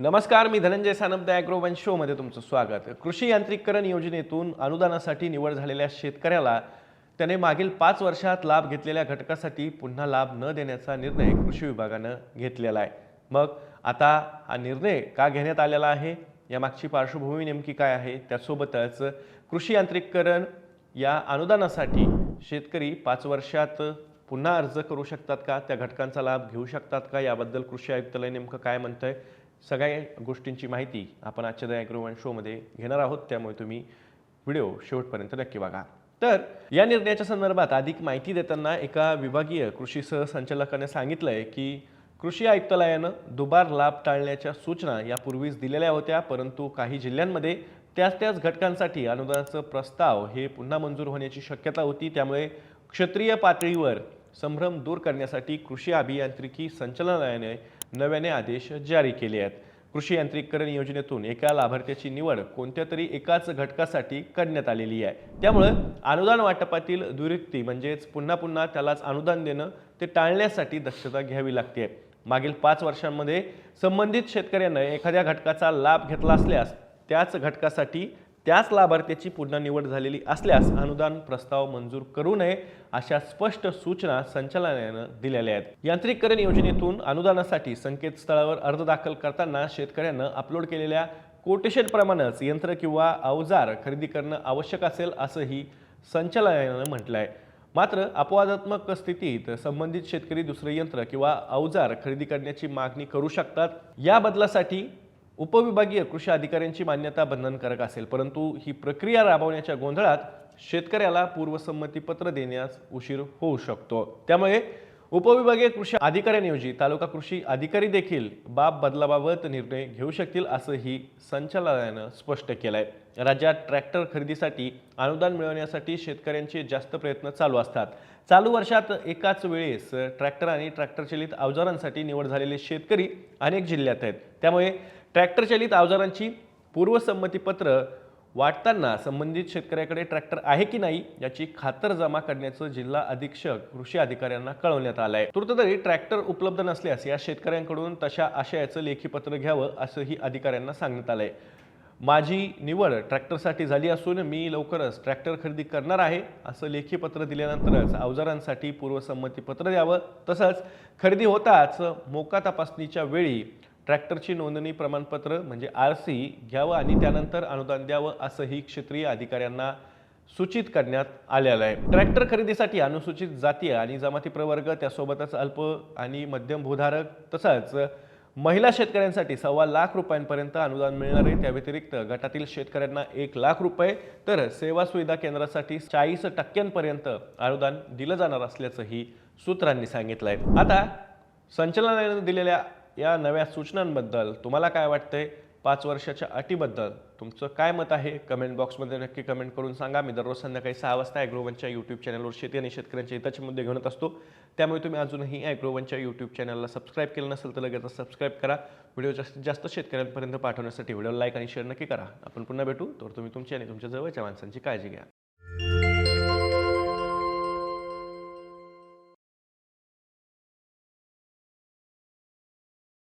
नमस्कार मी धनंजय सानप द ॲग्रोवन शोमध्ये तुमचं स्वागत. कृषी यांत्रिकरण योजनेतून अनुदानासाठी निवड झालेल्या शेतकऱ्याला त्याने मागील पाच वर्षात लाभ घेतलेल्या घटकासाठी पुन्हा लाभ न देण्याचा निर्णय कृषी विभागानं घेतलेला आहे. मग आता हा निर्णय का घेण्यात आलेला आहे? यामागची पार्श्वभूमी नेमकी काय आहे? त्यासोबतच कृषी यांत्रिकरण या अनुदानासाठी शेतकरी पाच वर्षात पुन्हा अर्ज करू शकतात का? त्या घटकांचा लाभ घेऊ शकतात का? याबद्दल कृषी आयुक्तालय नेमकं काय म्हणतंय? सगळ्या गोष्टींची माहिती आपण आजच्या द ॲग्रोवन शोमध्ये घेणार आहोत. त्यामुळे तुम्ही व्हिडिओ शेवटपर्यंत नक्की बघा. तर या निर्णयाच्या संदर्भात अधिक माहिती देताना एका विभागीय कृषी सहसंचालकाने सांगितलं आहे की कृषी आयुक्तालयानं दुबार लाभ टाळण्याच्या सूचना यापूर्वीच दिलेल्या होत्या परंतु काही जिल्ह्यांमध्ये त्याच त्याच घटकांसाठी अनुदानाचं प्रस्ताव हे पुन्हा मंजूर होण्याची शक्यता होती. त्यामुळे क्षेत्रीय पातळीवर संभ्रम दूर करण्यासाठी कृषी अभियांत्रिकी संचालनालयाने नव्याने आदेश जारी केले आहेत. कृषी यांत्रिकरण योजनेतून एका लाभार्थ्याची निवड कोणत्या तरी एकाच घटकासाठी करण्यात आलेली आहे. त्यामुळे अनुदान वाटपातील दुरुक्ती म्हणजेच पुन्हा पुन्हा त्यालाच अनुदान देणं ते टाळण्यासाठी दक्षता घ्यावी लागते. मागील पाच वर्षांमध्ये संबंधित शेतकऱ्यानं एखाद्या घटकाचा लाभ घेतला असल्यास त्याच घटकासाठी त्याच लाभार्थ्याची पुन्हा निवड झालेली असल्यास अनुदान प्रस्ताव मंजूर करू नये अशा स्पष्ट सूचना संचालनालयानं दिलेल्या आहेत. यांत्रिकरण योजनेतून अनुदानासाठी संकेतस्थळावर अर्ज दाखल करताना शेतकऱ्यानं अपलोड केलेल्या कोटेशनप्रमाणेच यंत्र किंवा अवजार खरेदी करणं आवश्यक असेल असंही संचालनालयानं म्हटलं आहे मात्र अपवादात्मक स्थितीत संबंधित शेतकरी दुसरं यंत्र किंवा अवजार खरेदी करण्याची मागणी करू शकतात. या बदलासाठी उपविभागीय कृषी अधिकाऱ्यांची मान्यता बंधनकारक असेल परंतु ही प्रक्रिया राबवण्याच्या गोंधळात शेतकऱ्याला पूर्वसंमतीपत्र देण्यास उशीर होऊ शकतो. त्यामुळे उपविभागीय कृषी अधिकाऱ्यांऐवजी तालुका कृषी अधिकारी देखील बाब बदलाबाबत निर्णय घेऊ शकतील असंही संचालनालयानं स्पष्ट केलं आहे राज्यात ट्रॅक्टर खरेदीसाठी अनुदान मिळवण्यासाठी शेतकऱ्यांचे जास्त प्रयत्न चालू असतात. चालू वर्षात एकाच वेळेस ट्रॅक्टर आणि ट्रॅक्टरचलित अवजारांसाठी निवड झालेले शेतकरी अनेक जिल्ह्यात आहेत. त्यामुळे ट्रॅक्टरचलित अवजारांची पूर्वसंमतीपत्र वाटताना संबंधित शेतकऱ्याकडे ट्रॅक्टर आहे की नाही याची खातरजमा करण्याचं जिल्हा अधीक्षक कृषी अधिकाऱ्यांना कळवण्यात आलं आहे तुर्ततरी ट्रॅक्टर उपलब्ध नसल्यास या शेतकऱ्यांकडून तशा आशयाचं लेखी पत्र घ्यावं असंही अधिकाऱ्यांना सांगण्यात आलंय. माझी निवड ट्रॅक्टरसाठी झाली असून मी लवकरच ट्रॅक्टर खरेदी करणार आहे असं लेखी पत्र दिल्यानंतरच अवजारांसाठी पूर्वसंमती पत्र द्यावं. तसंच खरेदी होताच मोका तपासणीच्या वेळी ट्रॅक्टरची नोंदणी प्रमाणपत्र म्हणजे आर सी घ्यावं आणि त्यानंतर अनुदान द्यावं असंही क्षेत्रीय अधिकाऱ्यांना सूचित करण्यात आलेलं आहे. ट्रॅक्टर खरेदीसाठी अनुसूचित जातीय आणि जमाती प्रवर्ग त्यासोबतच अल्प आणि मध्यम भूधारक तसंच महिला शेतकऱ्यांसाठी सव्वा लाख रुपयांपर्यंत अनुदान मिळणार आहे त्या व्यतिरिक्त गटातील शेतकऱ्यांना एक लाख रुपये तर सेवा सुविधा केंद्रासाठी चाळीस टक्क्यांपर्यंत अनुदान दिलं जाणार असल्याचंही सूत्रांनी सांगितलं आहे आता संचालनालयाने दिलेल्या या नव्या सूचनांबद्दल तुम्हाला काय वाटतंय? पाच वर्षाच्या अटीबद्दल तुमचं काय मत आहे? कमेंट बॉक्समध्ये नक्की कमेंट करून सांगा. मी दररोज संध्याकाळी सहा वाजता ॲग्रोवनच्या यूट्यूब चॅनलवर शेती आणि शेतकऱ्यांच्या हिताचे मुद्दे घेऊन असतो. त्यामुळे तुम्ही अजूनही ॲग्रोवनच्या यूट्यूब चॅनलला सबस्क्राईब केलं नसेल तर लगेच सबस्क्राईब करा. व्हिडिओ जास्तीत जास्त शेतकऱ्यांपर्यंत पाठवण्यासाठी व्हिडिओ लाईक आणि शेअर नक्की करा. आपण पुन्हा भेटू. तर तुम्ही तुमची आणि तुमच्या जवळच्या माणसांची काळजी घ्या.